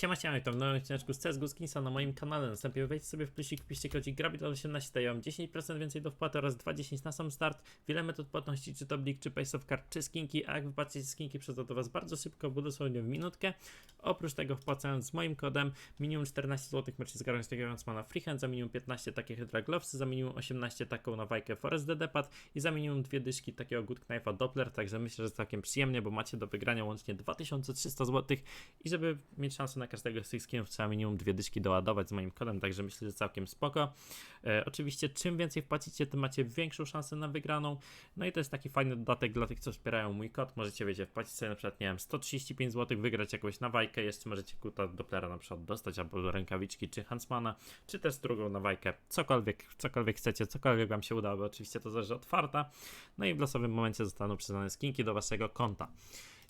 Siema, siema, to w nowym odcineczku z CSGO Skinsa na moim kanale. Następnie wejdźcie sobie w plusik, wpiszcie kodzik GRABIT18, daję wam 10% więcej do wpłaty oraz 20 na sam start. Wiele metod płatności, czy to Blik, czy Pace of Card, czy skinki, a jak wypłacicie skinki, przyda to was bardzo szybko, bo dosłownie w minutkę. Oprócz tego wpłacając z moim kodem minimum 14 zł możecie zgarnąć takiego na freehand, za minimum 15 takie Hydra Glovesy, za minimum 18 taką na wajkę Forest DD-pad i za minimum dwie dyszki takiego Good Knife'a Doppler, także myślę, że całkiem przyjemnie, bo macie do wygrania łącznie 2300 zł i żeby mieć szansę na każdego z tych skinów trzeba minimum dwie dyszki doładować z moim kodem, także myślę, że całkiem spoko. E, oczywiście czym więcej wpłacicie, tym macie większą szansę na wygraną. No i to jest taki fajny dodatek dla tych, co wspierają mój kod. Możecie, wiecie, wpłacić sobie na przykład, nie wiem, 135 zł, wygrać jakąś nawajkę, jeszcze możecie kuta Dopplera na przykład dostać, albo rękawiczki, czy Hansmana, czy też drugą nawajkę, cokolwiek, cokolwiek chcecie, cokolwiek wam się uda, bo oczywiście to zależy od farta. No i w losowym momencie zostaną przyznane skinki do waszego konta.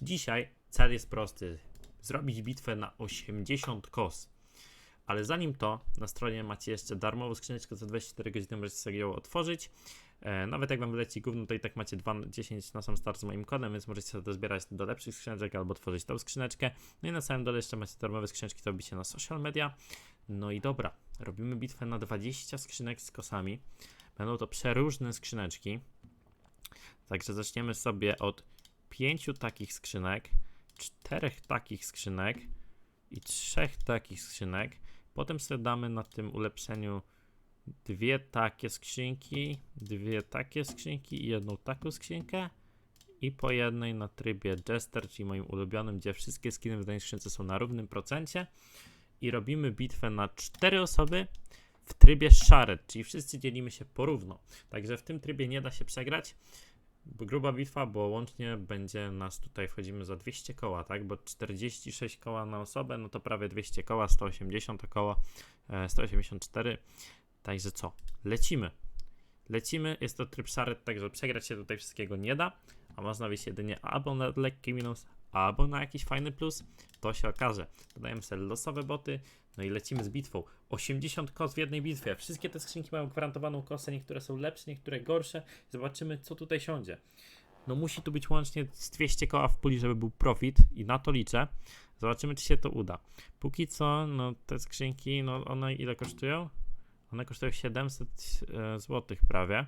Dzisiaj cel jest prosty. Zrobić bitwę na 80 kos. Ale zanim to, na stronie macie jeszcze darmową skrzyneczkę za 24 godziny, możecie sobie ją otworzyć. E, nawet jak wam wyleci gówno, to i tak macie 2, 10 na sam start z moim kodem, więc możecie sobie to zbierać do lepszych skrzyneczek albo tworzyć tą skrzyneczkę. No i na samym dole jeszcze macie darmowe skrzyneczki, to robicie na social media. No i dobra, robimy bitwę na 20 skrzynek z kosami. Będą to przeróżne skrzyneczki. Także zaczniemy sobie od pięciu takich skrzynek, czterech takich skrzynek i trzech takich skrzynek. Potem sobie damy na tym ulepszeniu dwie takie skrzynki, dwie takie skrzynki i jedną taką skrzynkę. I po jednej na trybie Jester, czyli moim ulubionym, gdzie wszystkie skiny w danej skrzynce są na równym procencie. I robimy bitwę na cztery osoby w trybie Shared, czyli wszyscy dzielimy się porówno. Także w tym trybie nie da się przegrać. Gruba bitwa, bo łącznie będzie nas tutaj wchodzimy za 200 koła, tak? Bo 46 koła na osobę, no to prawie 200 koła, 180 około, e, 184. Także co? Lecimy. Lecimy, jest to tryb szaret, także przegrać się tutaj wszystkiego nie da, a można wyjść jedynie albo na lekki minus, albo na jakiś fajny plus, to się okaże. Dodajemy sobie losowe boty, no i lecimy z bitwą. 80 kos w jednej bitwie. Wszystkie te skrzynki mają gwarantowaną kosę, niektóre są lepsze, niektóre gorsze. Zobaczymy, co tutaj siądzie. No musi tu być łącznie z 200 koła w puli, żeby był profit i na to liczę. Zobaczymy, czy się to uda. Póki co, no te skrzynki, no one ile kosztują? One kosztują 700 e, zł prawie.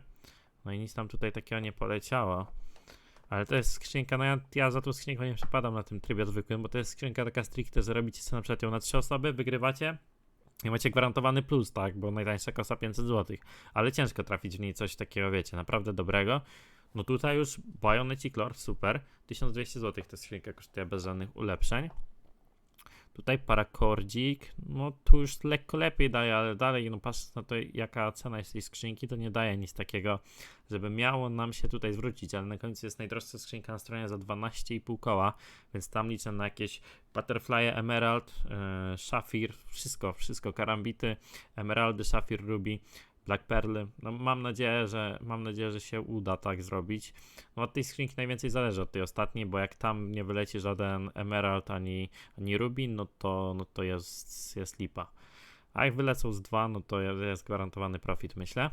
No i nic tam tutaj takiego nie poleciało. Ale to jest skrzynka, no ja, ja za tą skrzynkę nie przepadam na tym trybie zwykłym, bo to jest skrzynka taka stricte, że robicie sobie na przykład ją na 3 osoby, wygrywacie i macie gwarantowany plus, tak, bo najtańsza kosa 500 zł. Ale ciężko trafić w niej coś takiego, wiecie, naprawdę dobrego. No tutaj już Bionecik Lord, super. 1200 zł ta skrzynka kosztuje bez żadnych ulepszeń. Tutaj parakordzik, no tu już lekko lepiej daje, ale dalej, no patrząc na to, jaka cena jest tej skrzynki, to nie daje nic takiego, żeby miało nam się tutaj zwrócić, ale na końcu jest najdroższa skrzynka na stronie za 12,5 koła, więc tam liczę na jakieś Butterfly, Emerald, yy, Shafir, wszystko, wszystko, karambity, Emeraldy, Shafir, Ruby, Black Pearly. No mam nadzieję, że mam nadzieję, że się uda tak zrobić. No od tej skrzynki najwięcej zależy od tej ostatniej, bo jak tam nie wyleci żaden Emerald ani, ani Ruby, no to, no to jest, jest lipa. A jak wylecą z dwa, no to jest gwarantowany profit, myślę.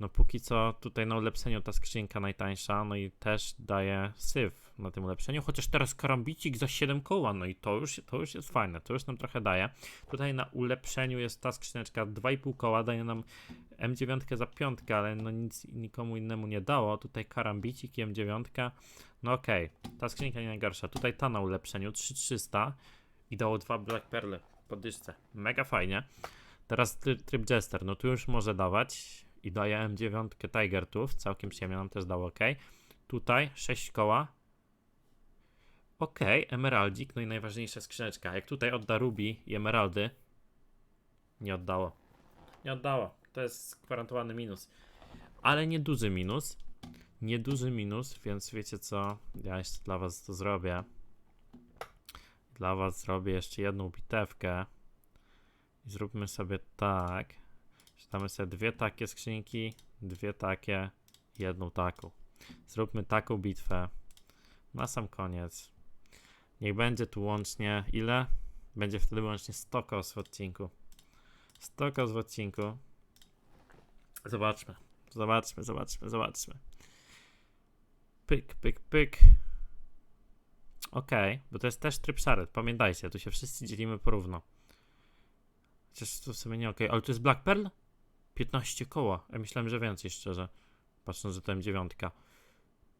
No póki co tutaj na ulepszeniu ta skrzynka najtańsza, no i też daje syf na tym ulepszeniu, chociaż teraz karambicik za 7 koła, no i to już, to już jest fajne, to już nam trochę daje. Tutaj na ulepszeniu jest ta skrzyneczka 2,5 koła, daje nam M9 za piątkę, ale no nic nikomu innemu nie dało. Tutaj karambicik i M9, no okej, okay. ta skrzynka nie najgorsza. Tutaj ta na ulepszeniu 3300 i dało dwa Black Pearly po dyszce, mega fajnie. Teraz tryb, tryb Jester, no tu już może dawać i daje M9 Tiger Tooth, całkiem przyjemnie nam też dało ok. Tutaj 6 koła. Ok, Emeraldzik, no i najważniejsza skrzyneczka. Jak tutaj odda Ruby i Emeraldy, nie oddało. Nie oddało. To jest gwarantowany minus. Ale nie duży minus. Nie duży minus, więc wiecie co? Ja jeszcze dla was to zrobię. Dla was zrobię jeszcze jedną bitewkę. I zróbmy sobie tak. Damy sobie dwie takie skrzynki, dwie takie, jedną taką. Zróbmy taką bitwę na sam koniec. Niech będzie tu łącznie ile? Będzie wtedy łącznie 100 kos w odcinku. 100 kos w odcinku. Zobaczmy, zobaczmy, zobaczmy, zobaczmy. Pyk, pyk, pyk. Okej, bo to jest też tryb szary, pamiętajcie, tu się wszyscy dzielimy porówno. Chociaż to w sumie nie okej, ale to jest Black Pearl? 15 koła, ja myślałem, że więcej szczerze, patrząc, że to M9.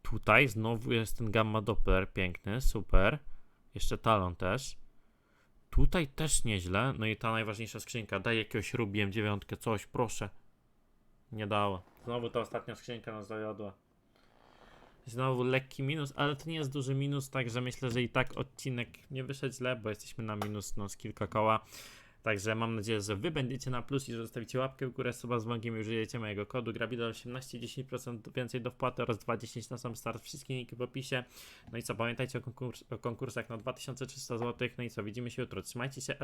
Tutaj znowu jest ten Gamma Doppler, piękny, super. Jeszcze talon też. Tutaj też nieźle, no i ta najważniejsza skrzynka, daj jakiegoś Ruby M9, coś, proszę. Nie dało. Znowu ta ostatnia skrzynka nas zawiodła. Znowu lekki minus, ale to nie jest duży minus, także myślę, że i tak odcinek nie wyszedł źle, bo jesteśmy na minus no, z kilka koła. Także mam nadzieję, że wy będziecie na plus i że zostawicie łapkę w górę, suba z dzwonkiem i użyjecie mojego kodu Grabidol 18 10% więcej do wpłaty oraz 2,10 na sam start. Wszystkie linki w opisie. No i co, pamiętajcie o, konkurs o konkursach na 2300 zł. No i co, widzimy się jutro. Trzymajcie się.